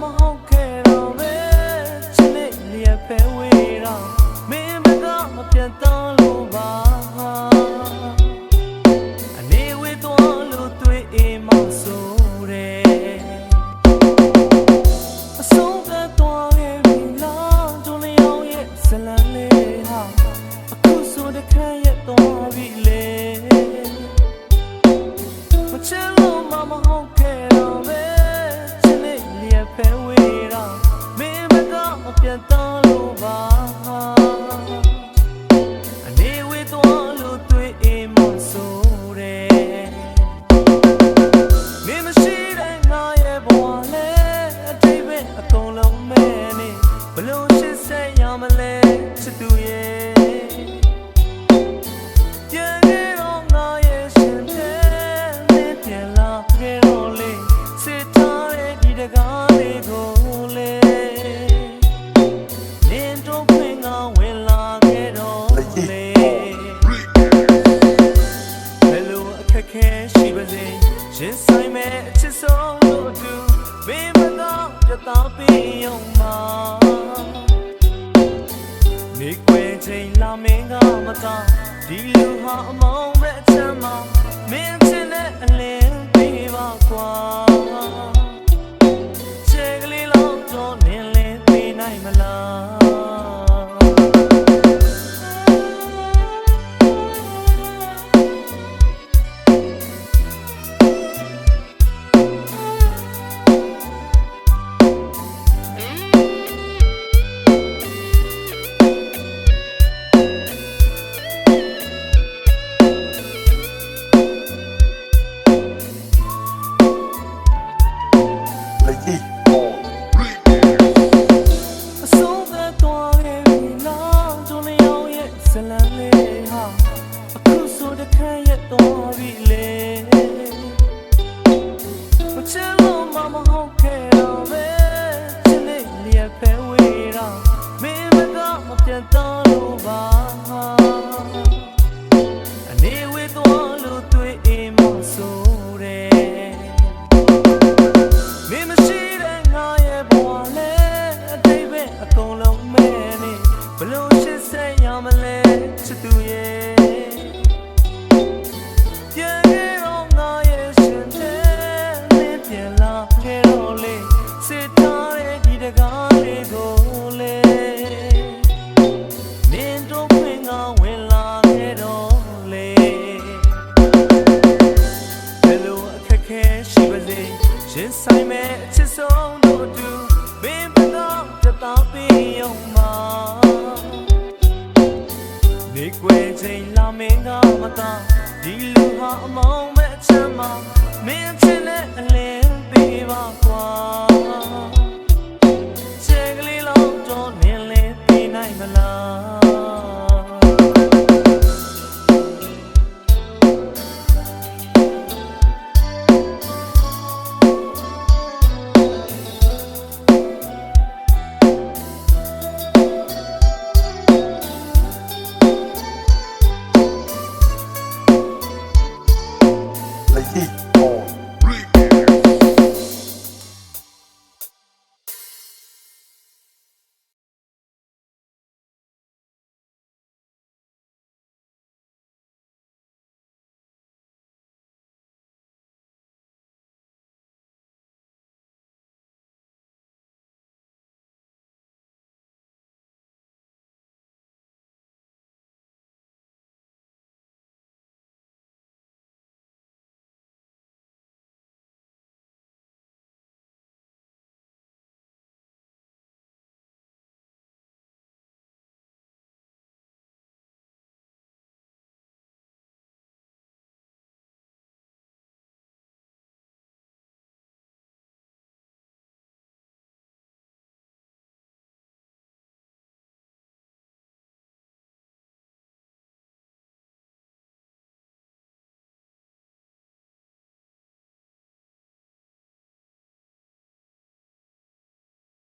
I'm ပါအနေဝေသွားလို့တွေ့အိမ်မဆိုတဲ့မင်းမရှိတဲ့ငါရဲ့ဘဝလဲအတိတ်ပဲအကုန်လုံးမဲနေဘလို့ရှစ်ဆက်ရမလဲချစ်သူရဲ့ပြန်ရတော့ငါရဲ့ရှင်ပြန်ပြန်လာခဲ့တော့လေစစ်ထားတဲ့ဒီတကားလေးကို ရင်ဆိုင်မဲ့အချစ်ဆုံးတို့အတူမင်းမတော့ပြတ်သားပြီးရုံမှာနေကွယ်ချိန်လာမင်းကမကဒီလူဟာအမောင်းမဲ့အချမ်းမှာမင်းချင်တဲ့အလင်းပေးပါကွာ အခုဆိုတခန့်ရဲ့သွားပြီလေမချင်လို့မမဟုတ်ခဲ့တော့ပဲချစ်နေလျက်ဖဲဝေးတာမင်းမကမပြန်တော့လို့ပါ ရင်ဆိုင်မဲ့အချစ်ဆုံးတို့တူမင်းမတော့တတော်ပြီးရုံမှာနေကွယ်ချိန်လာမင်းကမတော့ဒီလူဟာအမောင်းမဲ့အချမ်းမှာမင်းချင်တဲ့အလင်းပေးပါကွာ